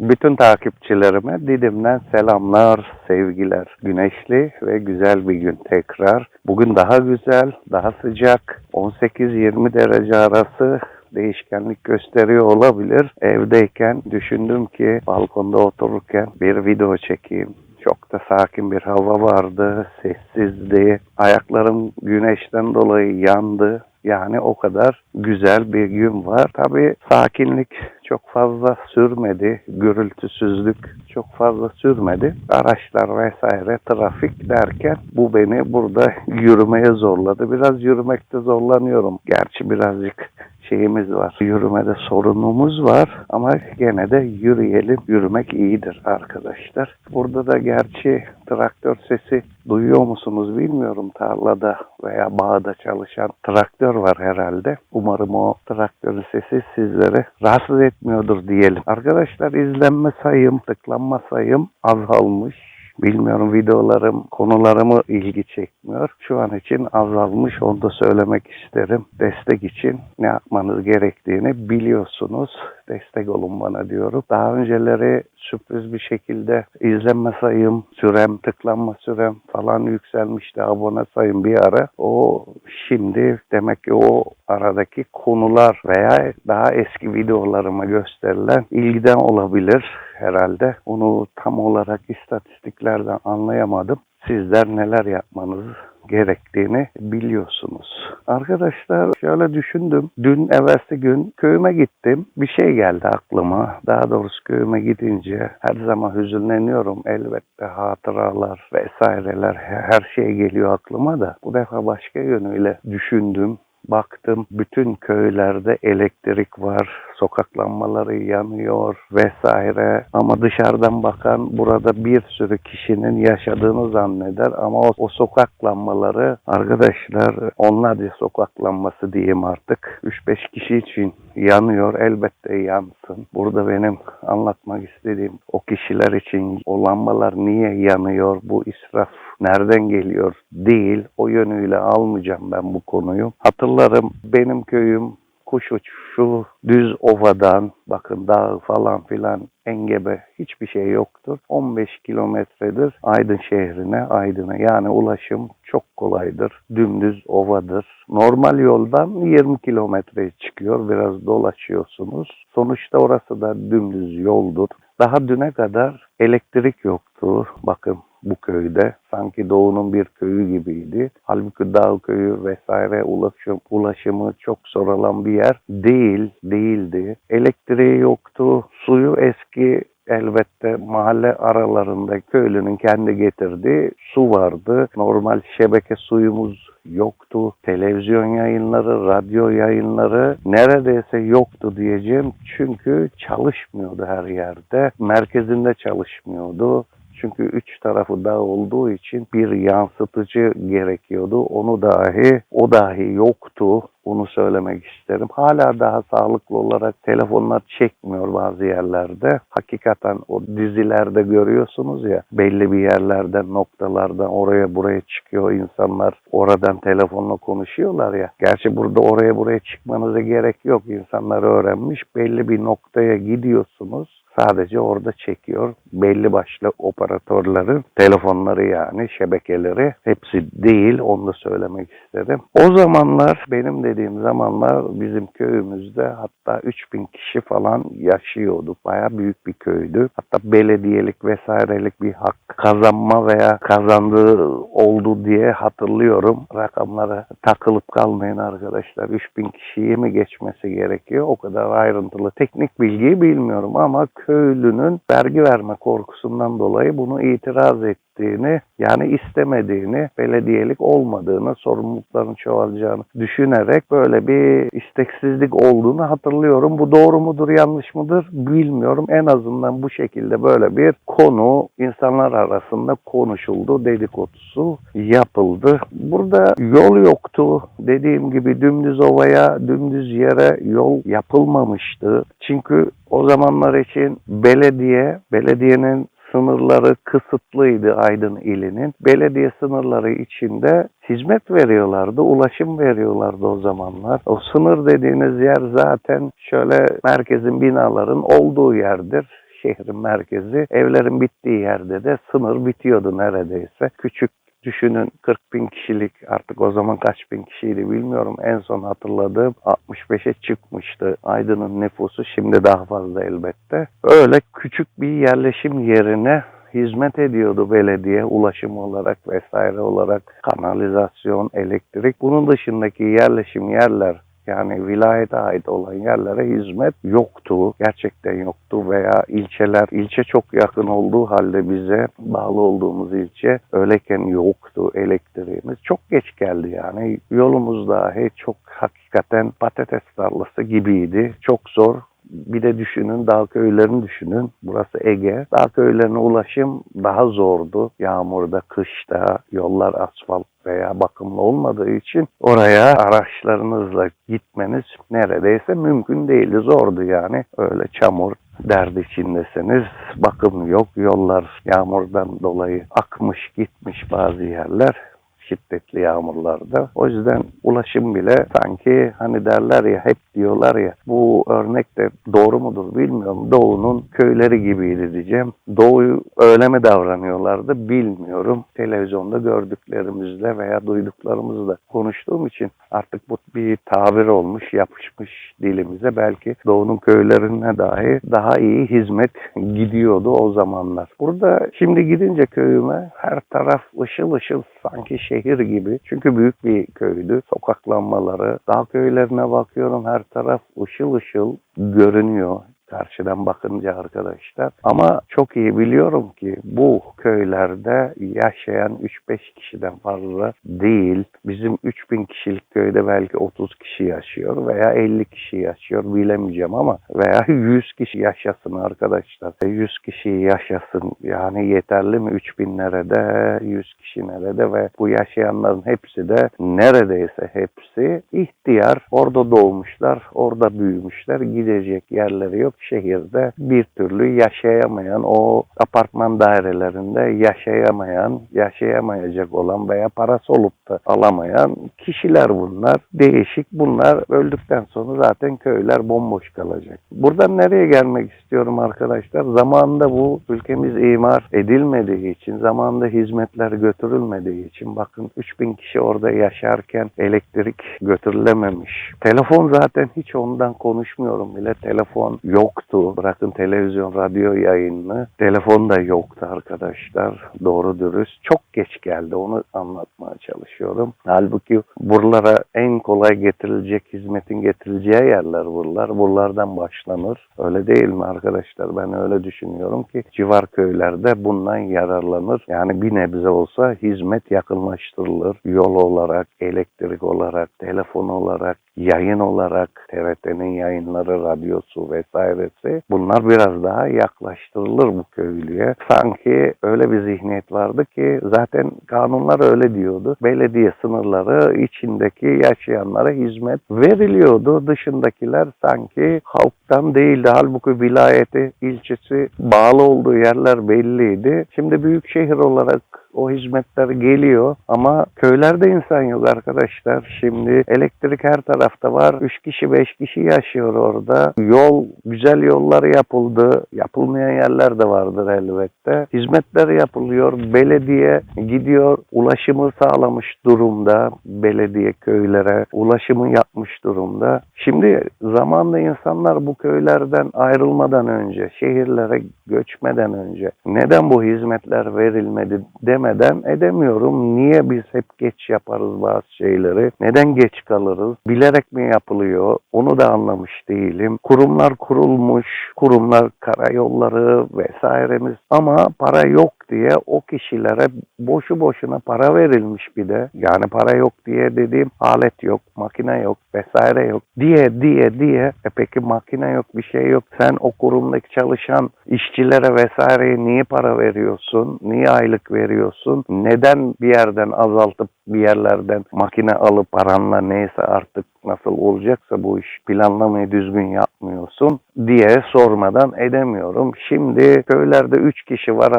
Bütün takipçilerime Didim'den selamlar, sevgiler. Güneşli ve güzel bir gün tekrar. Bugün daha güzel, daha sıcak. 18-20 derece arası değişkenlik gösteriyor olabilir. Evdeyken düşündüm ki balkonda otururken bir video çekeyim. Çok da sakin bir hava vardı, sessizdi. Ayaklarım güneşten dolayı yandı. Yani o kadar güzel bir gün var. Tabii sakinlik çok fazla sürmedi. Gürültüsüzlük çok fazla sürmedi. Araçlar vesaire trafik derken bu beni burada yürümeye zorladı. Biraz yürümekte zorlanıyorum. Gerçi birazcık şeyimiz var. Yürümede sorunumuz var ama gene de yürüyelim. Yürümek iyidir arkadaşlar. Burada da gerçi traktör sesi duyuyor musunuz bilmiyorum. Tarlada veya bağda çalışan traktör var herhalde. Umarım o traktörün sesi sizlere rahatsız etmiyordur diyelim. Arkadaşlar izlenme sayım, tıklanma sayım azalmış. Bilmiyorum videolarım, konularımı ilgi çekmiyor. Şu an için azalmış onu da söylemek isterim. Destek için ne yapmanız gerektiğini biliyorsunuz. Destek olun bana diyorum. Daha önceleri sürpriz bir şekilde izlenme sayım, sürem, tıklanma sürem falan yükselmişti. Abone sayım bir ara. O şimdi demek ki o aradaki konular veya daha eski videolarıma gösterilen ilgiden olabilir herhalde. Onu tam olarak istatistiklerden anlayamadım. Sizler neler yapmanız gerektiğini biliyorsunuz. Arkadaşlar şöyle düşündüm. Dün evvelsi gün köyüme gittim. Bir şey geldi aklıma. Daha doğrusu köyüme gidince her zaman hüzünleniyorum. Elbette hatıralar vesaireler her şey geliyor aklıma da. Bu defa başka yönüyle düşündüm. Baktım bütün köylerde elektrik var, sokak lambaları yanıyor vesaire. Ama dışarıdan bakan burada bir sürü kişinin yaşadığını zanneder. Ama o, o sokak lambaları arkadaşlar onlarca sokak lambası diyeyim artık. 3-5 kişi için yanıyor. Elbette yansın. Burada benim anlatmak istediğim o kişiler için o lambalar niye yanıyor? Bu israf nereden geliyor değil. O yönüyle almayacağım ben bu konuyu. Hatırlarım benim köyüm kuş uçuşu düz ovadan bakın dağ falan filan engebe hiçbir şey yoktur. 15 kilometredir Aydın şehrine Aydın'a yani ulaşım çok kolaydır. Dümdüz ovadır. Normal yoldan 20 kilometre çıkıyor. Biraz dolaşıyorsunuz. Sonuçta orası da dümdüz yoldur. Daha düne kadar elektrik yoktu. Bakın bu köyde. Sanki doğunun bir köyü gibiydi. Halbuki dağ köyü vesaire ulaşım, ulaşımı çok zor olan bir yer değil, değildi. Elektriği yoktu. Suyu eski elbette mahalle aralarında köylünün kendi getirdiği su vardı. Normal şebeke suyumuz yoktu. Televizyon yayınları, radyo yayınları neredeyse yoktu diyeceğim. Çünkü çalışmıyordu her yerde. Merkezinde çalışmıyordu. Çünkü üç tarafı dağ olduğu için bir yansıtıcı gerekiyordu. Onu dahi, o dahi yoktu. Bunu söylemek isterim. Hala daha sağlıklı olarak telefonlar çekmiyor bazı yerlerde. Hakikaten o dizilerde görüyorsunuz ya belli bir yerlerden noktalardan oraya buraya çıkıyor insanlar. Oradan telefonla konuşuyorlar ya. Gerçi burada oraya buraya çıkmanıza gerek yok. İnsanlar öğrenmiş. Belli bir noktaya gidiyorsunuz. Sadece orada çekiyor. Belli başlı operatörlerin telefonları yani şebekeleri hepsi değil onu da söylemek isterim. O zamanlar benim dediğim zamanlar bizim köyümüzde hatta 3000 kişi falan yaşıyordu. Baya büyük bir köydü. Hatta belediyelik vesairelik bir hak kazanma veya kazandığı oldu diye hatırlıyorum. Rakamlara takılıp kalmayın arkadaşlar. 3000 kişiye mi geçmesi gerekiyor? O kadar ayrıntılı teknik bilgiyi bilmiyorum ama köylünün vergi verme korkusundan dolayı bunu itiraz ettiğini yani istemediğini, belediyelik olmadığını, sorumlulukların çoğalacağını düşünerek böyle bir isteksizlik olduğunu hatırlıyorum. Bu doğru mudur, yanlış mıdır bilmiyorum. En azından bu şekilde böyle bir konu insanlar arasında konuşuldu, dedikodusu yapıldı. Burada yol yoktu. Dediğim gibi dümdüz ovaya, dümdüz yere yol yapılmamıştı. Çünkü o zamanlar için belediye, belediyenin sınırları kısıtlıydı Aydın ilinin. Belediye sınırları içinde hizmet veriyorlardı, ulaşım veriyorlardı o zamanlar. O sınır dediğiniz yer zaten şöyle merkezin binaların olduğu yerdir şehrin merkezi. Evlerin bittiği yerde de sınır bitiyordu neredeyse. Küçük Düşünün 40 bin kişilik artık o zaman kaç bin kişiydi bilmiyorum. En son hatırladığım 65'e çıkmıştı. Aydın'ın nüfusu şimdi daha fazla elbette. Öyle küçük bir yerleşim yerine hizmet ediyordu belediye ulaşım olarak vesaire olarak kanalizasyon, elektrik. Bunun dışındaki yerleşim yerler yani vilayete ait olan yerlere hizmet yoktu. Gerçekten yoktu veya ilçeler, ilçe çok yakın olduğu halde bize bağlı olduğumuz ilçe öyleyken yoktu elektriğimiz. Çok geç geldi yani. Yolumuz dahi çok hakikaten patates tarlası gibiydi. Çok zor bir de düşünün dağ köylerini düşünün. Burası Ege. Dağ köylerine ulaşım daha zordu. Yağmurda, kışta, yollar asfalt veya bakımlı olmadığı için oraya araçlarınızla gitmeniz neredeyse mümkün değildi. Zordu yani. Öyle çamur, derdi içindesiniz. Bakım yok. Yollar yağmurdan dolayı akmış gitmiş bazı yerler şiddetli yağmurlarda. O yüzden ulaşım bile sanki hani derler ya hep diyorlar ya bu örnek de doğru mudur bilmiyorum. Doğu'nun köyleri gibiydi diyeceğim. Doğu'yu öyle mi davranıyorlardı bilmiyorum. Televizyonda gördüklerimizle veya duyduklarımızla konuştuğum için artık bu bir tabir olmuş, yapışmış dilimize. Belki Doğu'nun köylerine dahi daha iyi hizmet gidiyordu o zamanlar. Burada şimdi gidince köyüme her taraf ışıl ışıl sanki şehir gibi. Çünkü büyük bir köydü. Sokaklanmaları, dağ köylerine bakıyorum her taraf ışıl ışıl görünüyor karşıdan bakınca arkadaşlar. Ama çok iyi biliyorum ki bu köylerde yaşayan 3-5 kişiden fazla değil. Bizim 3000 kişilik köyde belki 30 kişi yaşıyor veya 50 kişi yaşıyor bilemeyeceğim ama veya 100 kişi yaşasın arkadaşlar. 100 kişi yaşasın. Yani yeterli mi? 3000 nerede? 100 kişi nerede? Ve bu yaşayanların hepsi de neredeyse hepsi ihtiyar. Orada doğmuşlar orada büyümüşler. Gidecek yerleri yok şehirde bir türlü yaşayamayan, o apartman dairelerinde yaşayamayan, yaşayamayacak olan veya parası olup da alamayan kişiler bunlar. Değişik bunlar öldükten sonra zaten köyler bomboş kalacak. Buradan nereye gelmek istiyorum arkadaşlar? Zamanında bu ülkemiz imar edilmediği için, zamanında hizmetler götürülmediği için bakın 3000 kişi orada yaşarken elektrik götürülememiş. Telefon zaten hiç ondan konuşmuyorum bile. Telefon yok yoktu. Bırakın televizyon, radyo yayını. Telefon da yoktu arkadaşlar. Doğru dürüst. Çok geç geldi. Onu anlatmaya çalışıyorum. Halbuki buralara en kolay getirilecek hizmetin getirileceği yerler buralar. Buralardan başlanır. Öyle değil mi arkadaşlar? Ben öyle düşünüyorum ki civar köylerde bundan yararlanır. Yani bir nebze olsa hizmet yakınlaştırılır. Yol olarak, elektrik olarak, telefon olarak, yayın olarak, TRT'nin yayınları, radyosu vesaire etse bunlar biraz daha yaklaştırılır bu köylüye. Sanki öyle bir zihniyet vardı ki zaten kanunlar öyle diyordu. Belediye sınırları içindeki yaşayanlara hizmet veriliyordu. Dışındakiler sanki halktan değildi. Halbuki vilayeti, ilçesi bağlı olduğu yerler belliydi. Şimdi büyük şehir olarak o hizmetler geliyor ama köylerde insan yok arkadaşlar. Şimdi elektrik her tarafta var. 3 kişi 5 kişi yaşıyor orada. Yol güzel yollar yapıldı. Yapılmayan yerler de vardır elbette. Hizmetler yapılıyor. Belediye gidiyor ulaşımı sağlamış durumda. Belediye köylere ulaşımı yapmış durumda. Şimdi zamanla insanlar bu köylerden ayrılmadan önce, şehirlere göçmeden önce neden bu hizmetler verilmedi demeden edemiyorum. Niye biz hep geç yaparız bazı şeyleri? Neden geç kalırız? Bilerek mi yapılıyor? Onu da anlamış değilim. Kurumlar kurulmuş, kurumlar karayolları vesairemiz ama para yok diye o kişilere boşu boşuna para verilmiş bir de. Yani para yok diye dediğim alet yok, makine yok vesaire yok diye diye diye e peki makine yok bir şey yok. Sen o kurumdaki çalışan işçilere vesaireye niye para veriyorsun? Niye aylık veriyorsun? Neden bir yerden azaltıp bir yerlerden makine alıp paranla neyse artık nasıl olacaksa bu iş planlamayı düzgün yapmıyorsun diye sormadan edemiyorum. Şimdi köylerde 3 kişi var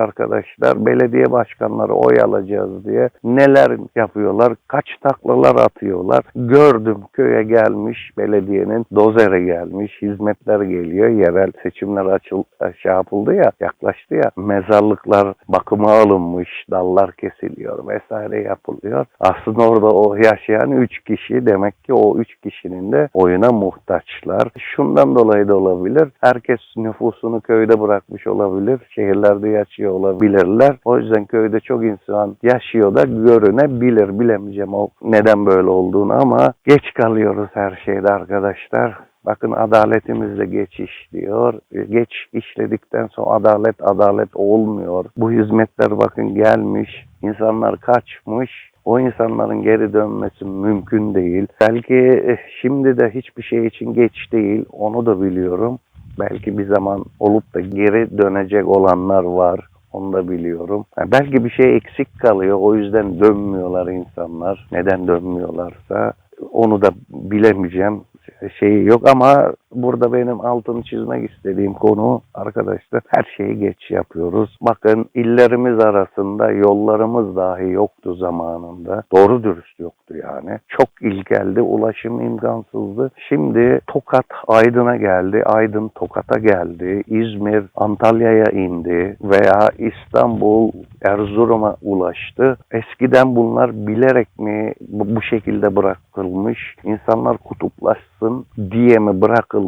arkadaşlar. Belediye başkanları oy alacağız diye neler yapıyorlar? Kaç taklalar atıyorlar? Gördüm köye gelmiş belediyenin dozere gelmiş. Hizmetler geliyor. Yerel seçimler açıl şey yapıldı ya yaklaştı ya mezarlıklar bakıma alınmış. Dallar kesiliyor vesaire yapılıyor. Aslında orada o yaşayan 3 kişi demek ki o 3 kişinin de oyuna muhtaçlar. Şundan dolayı da olabilir. Herkes nüfusunu köyde bırakmış olabilir. Şehirlerde yaşıyor olabilirler. O yüzden köyde çok insan yaşıyor da görünebilir. Bilemeyeceğim o neden böyle olduğunu ama geç kalıyoruz her şeyde arkadaşlar. Bakın adaletimiz de geç işliyor. Geç işledikten sonra adalet adalet olmuyor. Bu hizmetler bakın gelmiş. insanlar kaçmış. O insanların geri dönmesi mümkün değil. Belki eh, şimdi de hiçbir şey için geç değil. Onu da biliyorum. Belki bir zaman olup da geri dönecek olanlar var. Onu da biliyorum. Ha, belki bir şey eksik kalıyor. O yüzden dönmüyorlar insanlar. Neden dönmüyorlarsa onu da bilemeyeceğim şeyi yok ama burada benim altını çizmek istediğim konu arkadaşlar her şeyi geç yapıyoruz. Bakın illerimiz arasında yollarımız dahi yoktu zamanında. Doğru dürüst yoktu yani. Çok ilkeldi. Ulaşım imkansızdı. Şimdi Tokat Aydın'a geldi. Aydın Tokat'a geldi. İzmir Antalya'ya indi veya İstanbul Erzurum'a ulaştı. Eskiden bunlar bilerek mi bu şekilde bırakılmış? İnsanlar kutuplaşsın diye mi bırakılmış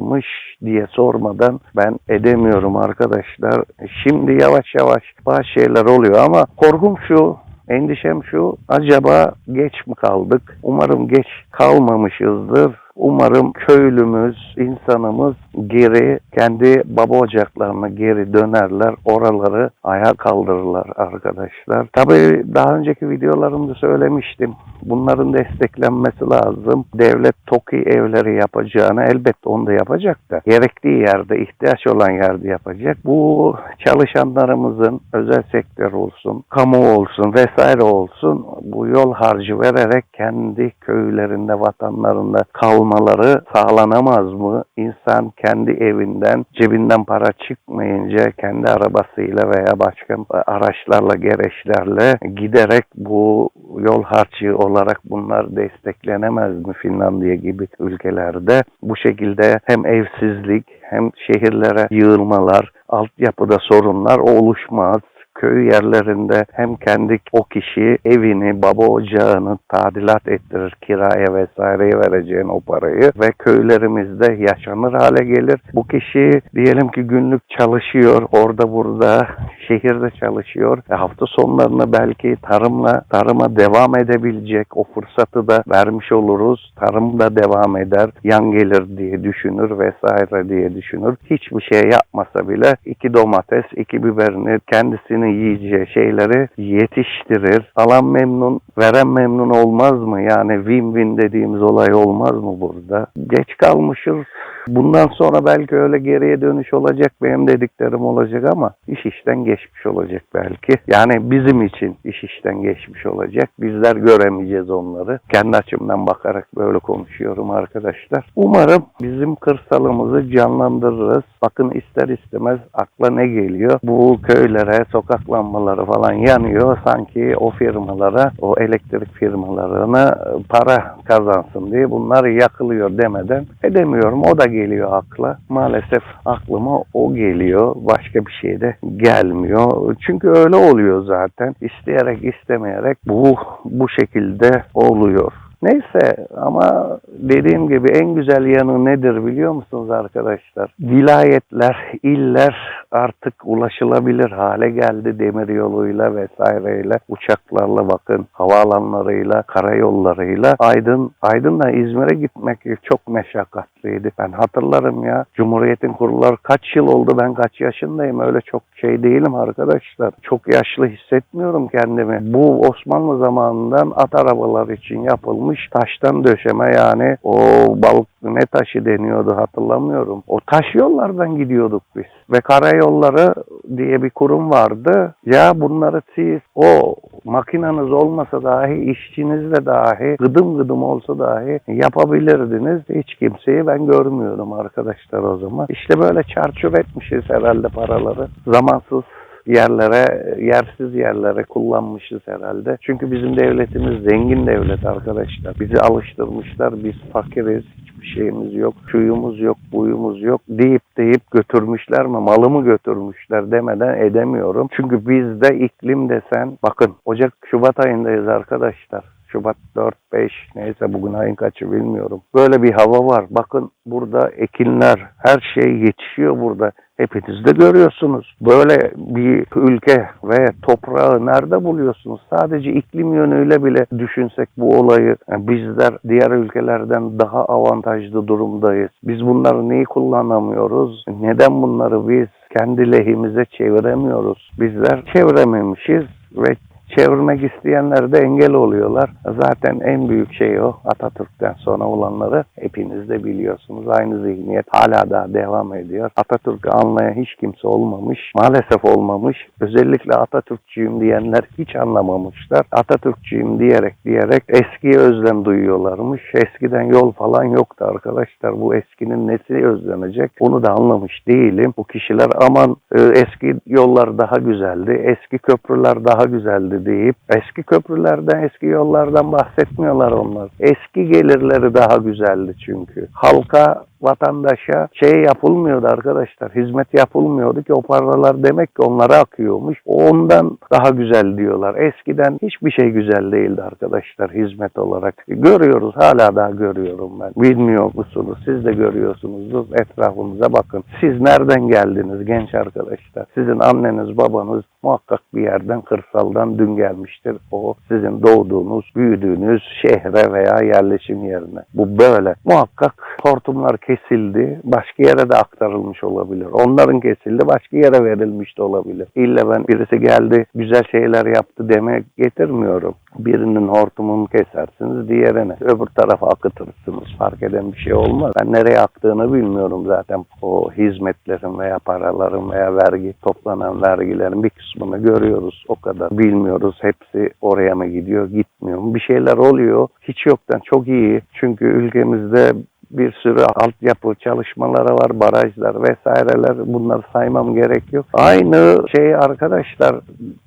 diye sormadan ben edemiyorum arkadaşlar. Şimdi yavaş yavaş bazı şeyler oluyor ama korkum şu Endişem şu, acaba geç mi kaldık? Umarım geç kalmamışızdır. Umarım köylümüz, insanımız geri kendi baba ocaklarına geri dönerler. Oraları ayağa kaldırırlar arkadaşlar. Tabii daha önceki videolarımda söylemiştim. Bunların desteklenmesi lazım. Devlet TOKİ evleri yapacağını elbette onu da yapacak da gerektiği yerde, ihtiyaç olan yerde yapacak. Bu çalışanlarımızın özel sektör olsun, kamu olsun vesaire olsun bu yol harcı vererek kendi köylerinde, vatanlarında kalmaları sağlanamaz mı? İnsan kendi evinden, cebinden para çıkmayınca kendi arabasıyla veya başka araçlarla, gereçlerle giderek bu yol harcı olarak bunlar desteklenemez mi Finlandiya gibi ülkelerde? Bu şekilde hem evsizlik hem şehirlere yığılmalar, altyapıda sorunlar oluşmaz köy yerlerinde hem kendi o kişi evini, baba ocağını tadilat ettirir, kiraya vesaireye vereceğin o parayı ve köylerimizde yaşanır hale gelir. Bu kişi diyelim ki günlük çalışıyor, orada burada şehirde çalışıyor. E, hafta sonlarını belki tarımla tarıma devam edebilecek o fırsatı da vermiş oluruz. Tarım da devam eder, yan gelir diye düşünür vesaire diye düşünür. Hiçbir şey yapmasa bile iki domates, iki biberini kendisini yiyeceği şeyleri yetiştirir. Alan memnun, veren memnun olmaz mı? Yani win-win dediğimiz olay olmaz mı burada? Geç kalmışız. Bundan sonra belki öyle geriye dönüş olacak, benim dediklerim olacak ama iş işten geçmiş olacak belki. Yani bizim için iş işten geçmiş olacak. Bizler göremeyeceğiz onları. Kendi açımdan bakarak böyle konuşuyorum arkadaşlar. Umarım bizim kırsalımızı canlandırırız. Bakın ister istemez akla ne geliyor? Bu köylere, sokak lambaları falan yanıyor. Sanki o firmalara, o elektrik firmalarına para kazansın diye bunlar yakılıyor demeden edemiyorum. O da geliyor akla. Maalesef aklıma o geliyor. Başka bir şey de gelmiyor. Çünkü öyle oluyor zaten. İsteyerek istemeyerek bu bu şekilde oluyor. Neyse ama dediğim gibi en güzel yanı nedir biliyor musunuz arkadaşlar? Vilayetler, iller artık ulaşılabilir hale geldi demir yoluyla vesaireyle, uçaklarla bakın, havaalanlarıyla, karayollarıyla. Aydın, Aydın'la İzmir'e gitmek çok meşakkatliydi. Ben hatırlarım ya, Cumhuriyet'in kurulları kaç yıl oldu ben kaç yaşındayım öyle çok şey değilim arkadaşlar. Çok yaşlı hissetmiyorum kendimi. Bu Osmanlı zamanından at arabaları için yapılmış yapılmış taştan döşeme yani o balık ne taşı deniyordu hatırlamıyorum. O taş yollardan gidiyorduk biz. Ve karayolları diye bir kurum vardı. Ya bunları siz o makinanız olmasa dahi işçinizle dahi gıdım gıdım olsa dahi yapabilirdiniz. Hiç kimseyi ben görmüyorum arkadaşlar o zaman. İşte böyle çarçur etmişiz herhalde paraları. Zamansız yerlere, yersiz yerlere kullanmışız herhalde. Çünkü bizim devletimiz zengin devlet arkadaşlar. Bizi alıştırmışlar. Biz fakiriz. Hiçbir şeyimiz yok. Şuyumuz yok, buyumuz yok deyip deyip götürmüşler mi? Malımı götürmüşler demeden edemiyorum. Çünkü bizde iklim desen bakın Ocak Şubat ayındayız arkadaşlar. Şubat 4-5 neyse bugün ayın kaçı bilmiyorum. Böyle bir hava var. Bakın burada ekinler her şey yetişiyor burada. Hepiniz de görüyorsunuz. Böyle bir ülke ve toprağı nerede buluyorsunuz? Sadece iklim yönüyle bile düşünsek bu olayı yani bizler diğer ülkelerden daha avantajlı durumdayız. Biz bunları neyi kullanamıyoruz? Neden bunları biz kendi lehimize çeviremiyoruz? Bizler çevirememişiz ve çevirmek isteyenler de engel oluyorlar. Zaten en büyük şey o. Atatürk'ten sonra olanları hepiniz de biliyorsunuz. Aynı zihniyet hala da devam ediyor. Atatürk'ü anlayan hiç kimse olmamış. Maalesef olmamış. Özellikle Atatürkçüyüm diyenler hiç anlamamışlar. Atatürkçüyüm diyerek diyerek eskiye özlem duyuyorlarmış. Eskiden yol falan yoktu arkadaşlar. Bu eskinin nesi özlenecek? Onu da anlamış değilim. Bu kişiler aman e, eski yollar daha güzeldi. Eski köprüler daha güzeldi deyip eski köprülerden, eski yollardan bahsetmiyorlar onlar. Eski gelirleri daha güzeldi çünkü. Halka vatandaşa şey yapılmıyordu arkadaşlar. Hizmet yapılmıyordu ki o paralar demek ki onlara akıyormuş. Ondan daha güzel diyorlar. Eskiden hiçbir şey güzel değildi arkadaşlar hizmet olarak. Görüyoruz hala daha görüyorum ben. Bilmiyor musunuz? Siz de görüyorsunuzdur. Etrafınıza bakın. Siz nereden geldiniz genç arkadaşlar? Sizin anneniz babanız muhakkak bir yerden kırsaldan dün gelmiştir. O sizin doğduğunuz, büyüdüğünüz şehre veya yerleşim yerine. Bu böyle. Muhakkak hortumlar kesildi. Başka yere de aktarılmış olabilir. Onların kesildi. Başka yere verilmiş de olabilir. İlla ben birisi geldi güzel şeyler yaptı demek getirmiyorum. Birinin hortumunu kesersiniz diğerine. Öbür tarafa akıtırsınız. Fark eden bir şey olmaz. Ben nereye aktığını bilmiyorum zaten. O hizmetlerin veya paraların veya vergi toplanan vergilerin bir kısmını görüyoruz. O kadar bilmiyoruz. Hepsi oraya mı gidiyor gitmiyor mu? Bir şeyler oluyor. Hiç yoktan çok iyi. Çünkü ülkemizde bir sürü altyapı çalışmaları var, barajlar vesaireler. Bunları saymam gerek yok. Aynı şey arkadaşlar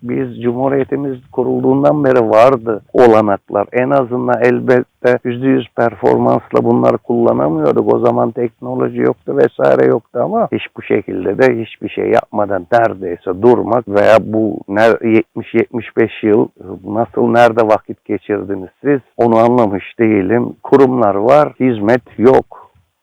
biz Cumhuriyetimiz kurulduğundan beri vardı olanaklar. En azından elbette %100 performansla bunları kullanamıyorduk. O zaman teknoloji yoktu vesaire yoktu ama hiç bu şekilde de hiçbir şey yapmadan neredeyse durmak veya bu 70-75 yıl nasıl nerede vakit geçirdiniz siz onu anlamış değilim. Kurumlar var, hizmet yok.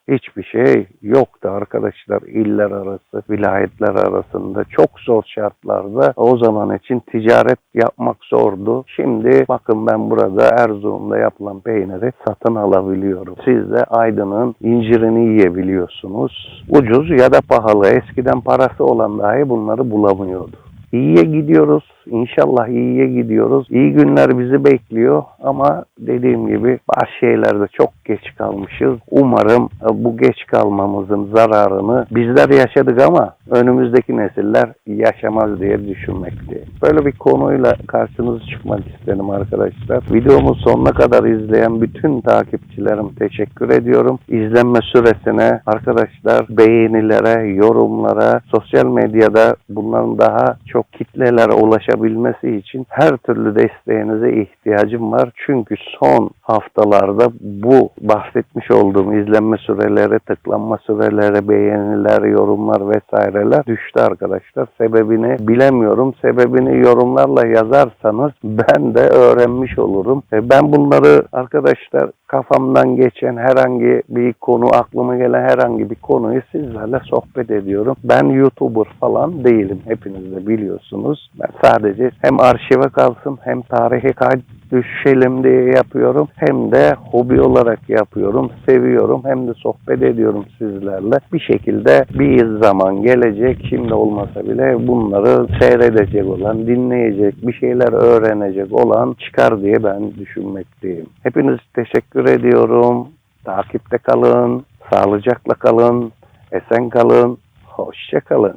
Hiçbir şey yoktu arkadaşlar iller arası, vilayetler arasında. Çok zor şartlarda o zaman için ticaret yapmak zordu. Şimdi bakın ben burada Erzurum'da yapılan peyniri satın alabiliyorum. Siz de Aydın'ın incirini yiyebiliyorsunuz. Ucuz ya da pahalı. Eskiden parası olan dahi bunları bulamıyordu. İyiye gidiyoruz. İnşallah iyiye gidiyoruz. İyi günler bizi bekliyor ama dediğim gibi bazı şeylerde çok geç kalmışız. Umarım e, bu geç kalmamızın zararını bizler yaşadık ama önümüzdeki nesiller yaşamaz diye düşünmekteyim. Böyle bir konuyla karşınıza çıkmak istedim arkadaşlar. Videomu sonuna kadar izleyen bütün takipçilerim teşekkür ediyorum. İzlenme süresine arkadaşlar beğenilere, yorumlara, sosyal medyada bunların daha çok kitlelere ulaşabilmesi için her türlü desteğinize ihtiyacım var. Çünkü son haftalarda bu bahsetmiş olduğum izlenme süreleri, tıklanma süreleri, beğeniler, yorumlar vesaireler düştü arkadaşlar. Sebebini bilemiyorum. Sebebini yorumlarla yazarsanız ben de öğrenmiş olurum. E, Ben bunları arkadaşlar kafamdan geçen herhangi bir konu, aklıma gelen herhangi bir konuyu sizlerle sohbet ediyorum. Ben YouTuber falan değilim. Hepiniz de biliyorsunuz. Ben sadece hem arşive kalsın hem tarihe düşelim diye yapıyorum. Hem de hobi olarak yapıyorum. Seviyorum. Hem de sohbet ediyorum sizlerle. Bir şekilde bir zaman gelecek. Şimdi olmasa bile bunları seyredecek olan, dinleyecek, bir şeyler öğrenecek olan çıkar diye ben düşünmekteyim. Hepiniz teşekkür ediyorum. Takipte kalın. Sağlıcakla kalın. Esen kalın. Hoşça kalın.